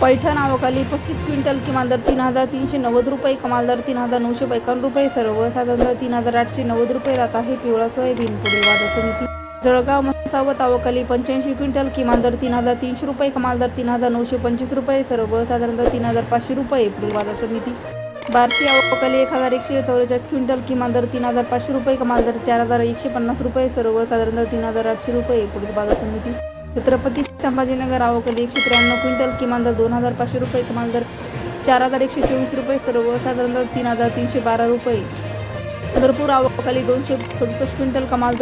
पैठण आवकाली पस्तीस क्विंटल किमान दर तीन हजार तीनशे नव्वद रुपये कमाल दर तीन हजार नऊशे एकावन्न रुपये सर्वसाधारण दर तीन हजार आठशे नव्वद रुपये जात आहे. पिवळा सोयाबीन पुढील वाद समिती जळगाव मसावत आवकाली पंच्याऐंशी क्विंटल किमान दर तीन हजार तीनशे रुपये कमाल दर तीन हजार नऊशे पंचवीस रुपये सर्वसाधारण दर तीन हजार पाचशे रुपये पुढील वाद समिती बारशी आवकाली एक हजार एकशे चौवेचाळीस क्विंटल किमान दर तीन हजार पाचशे रुपये कमाल दर चार हजार एकशे पन्नास रुपये सर्वसाधारण दर तीन हजार आठशे रुपये पुढील बाजार समिती छत्रपती संभाजीनगर आवकली एकशे त्र्याण्णव क्विंटल किमान दर दोन हजार पाचशे रुपये कमाल दर चार हजार एकशे चोवीस रुपये सर्वसाधारण दर तीन हजार तीनशे बारा रुपये. चंद्रपूर आवकाली दोनशे सदुसष्ट क्विंटल कमाल दर